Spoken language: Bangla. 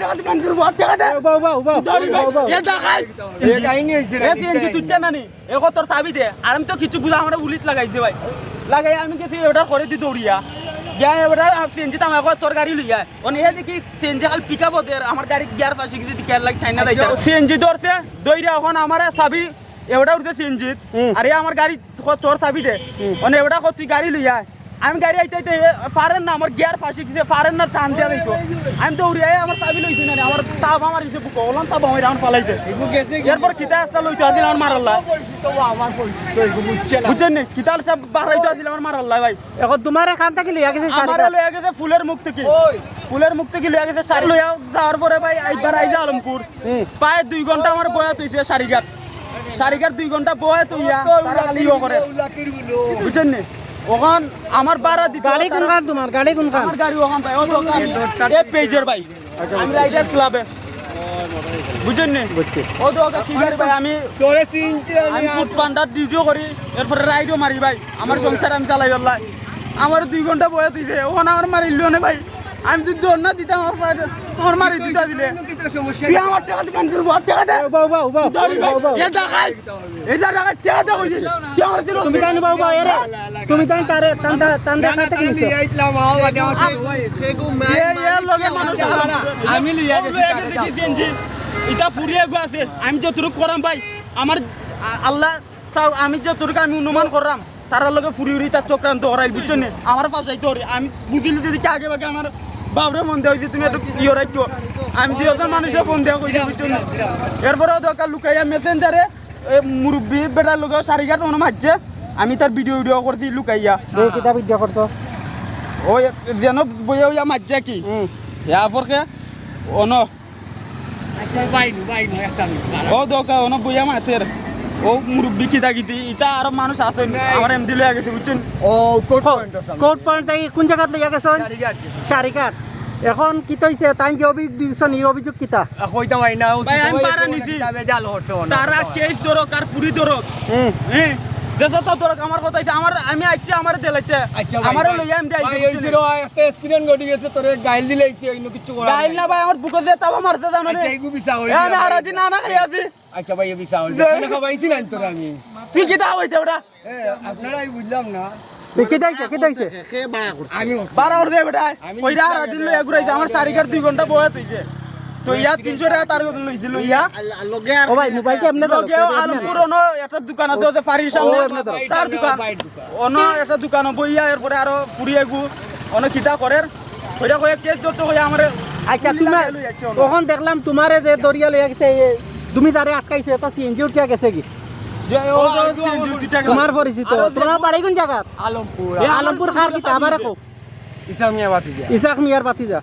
করব দে এ টাকাই কাহিনী হইছে এ সিএনজি এ তোর চাবি দে। আর আমি তো কিছু বুঝা আমার উলিত ভাই। লাগাই আমি কিছু ওটা করে দি দৌড়িয়া গিয়া এবার সিএনজি তাম এখন তোর গাড়ি লইয়া অন এ দেখি সিএনজি খাল পিক আপ ওদের আমার গাড়ি গিয়ার পাশে গিয়ে দিকে লাগে ঠাইনা লাইছে সিএনজি ধরছে দইরা এখন আমার চাবি উঠছে সিএনজি আমার গাড়ি তোর চাবি দে। অন কত তুই গাড়ি লইয়া আমি গাড়ি আইতে আইতে ফারেন না আমার গিয়ার ফাঁসি গেছে ফারেন না টান দিয়া দেখো আমি দৌড়ি আই আমার চাবি লইছি না আমার তাপ আমার ইসে বুক ওলান তাপ আমার ফালাইছে। গেছে কি এরপর কিতা একটা লইতে আসিল আমার মারাল্লা আমার বুঝছেন নি কিতাল সব বাড়াইতে আসিল আমার মারাল্লা ভাই। এখন তোমার এখান থেকে লিয়া গেছে আমার লইয়া গেছে ফুলের মুখ থেকে। ওই। ফুলের মুখ থেকে লইয়া গেছে শাড়ি লইয়া যাওয়ার পরে ভাই আইবার আইজা আলমপুর। প্রায় দুই ঘণ্টা আমার বয়া তুইছে শাড়িঘাট শাড়িঘাট দুই ঘণ্টা বয়া তুইয়া ইয়ে করে। বুঝছেন নি? ওখান আমার পাড়া দিতে গাড়ি কোনখান তোমার? গাড়ি কোনখান আমার গাড়ি ওখান ভাই ও দোকান এ পেজের ভাই। আমি রাইডার ক্লাবে। বুঝছেন নি? বুঝছি। ও দোকান কি গাড়ি ভাই আমি তোরে চিনছে আমি আমি ফুড পান্ডার ডিউটিও করি এরপরে রাইডও মারি ভাই। আমার সংসার আমি চালাই পেলাই আমার দুই ঘণ্টা বয়ে দিছে ওখানে আমার মারিল না ভাই। আমি যদি দৌড় না দিতাম আমার মারি দিতা দিলে কি তোর সমস্যা তুই আমার টাকা দোকান করব আর টাকা দে বাউ বাউ বাউ ধরি ভাই, বাউ বাউ এ টাকাই এই টাকা টাকা দে কইছি তুই আমার দিল তুমি বাউ বাউ তুমি তারে তান্দা তান্দা আইছিলাম আও বাদে আমার সেগু এ এ লগে মানুষ আমি লিয়ে গেছে ফুরিয়ে গো আছে আমি যতটুকু করাম ভাই আমার আল্লাহ চাও আমি যতটুকু আমি অনুমান করলাম তার লগে ফুরি উড়ি তার চক্রান্ত করাই বুঝছ নি আমার তোর আমি বুঝিলি যদি আগে বাগে আমার বাবরে মন দেওয়া তুমি একটু ইয়ে রাখতো আমি দুজন মানুষের ফোন দেওয়া নি? এরপরেও দরকার লুকাইয়া মেসেঞ্জারে মুরব্বী বেটার লোক সারিঘাট মনে মারছে আমি তার ভিডিও ভিডিও করছি লুকাইয়া। কিতা ভিডিও করছ ওই যেন বইয়া বইয়া মারছে কি? হুম ইয়া পরকে অন। আচ্ছা ও দোকা অন বইয়া মাতের ও মুরব্বি কিতা কিতি ইটা আর মানুষ আছে আমার এমদি লইয়া গেছে বুঝছেন ও কোট পয়েন্ট কোর্ট পয়েন্ট কোন জায়গাত লইয়া গেছো গাড়ি শাড়িঘাট এখন কি তৈছে? তাই যে অভিযোগ দিছ নি অভিযোগ কিতা? কইতা ভাই না ভাই, আমি পারা নিছি। জাল হচ্ছে তারা কেস ধরক আর ফুরি ধরক হুম হ্যাঁ দেশে তো ধরক আমার কথা হইছে, আমার আমি আইছি আমার দেলাইতে আচ্ছা আমার লইয়া এমদি ভাই এই আইছি জিরো একটা স্ক্রিন গডি গেছে তোরে গাইল দিলেইছে অন্য কিছু করা গাইল না ভাই আমার বুকে দিয়ে তাবা মারতে দাও না রে আচ্ছা এইগু বিসা হই আমি হারা দিন না খাই আছি আচ্ছা ভাই এই বিসা হই দেখে খাবাইছি না তোরে আমি। তুই কিতা হইতে ওটা এ আপনারাই বুঝলাম না। আমার দুই ঘণ্টা বয়া তুইছে তো ইয়া তিনশো টাকা তার কথা লইছিল ইয়া। ও ভাই মোবাইলটা এমনি দাও লগেও আলমপুর অনো একটা দোকান আছে ওতে ফারির সামনে তার দোকান অনো একটা দোকান বইয়া এরপরে আরও ফুরিয়ে গু অনো কিতা করের। কইরা কয়ে কেস ধরতে কইয়া আমারে আচ্ছা তুমি। তখন দেখলাম তোমারে যে দরিয়া লইয়া গেছে তুমি যারে আটকাইছো এটা সিএনজি উঠিয়া গেছে কি? তোমার পরিচিত আরও তোমার বাড়ি কোন জায়গা আলমপুর আলমপুর খার কি আমার ইসাক মিয়ার বাতি দিয়া। ইসাক মিয়ার বাতিজা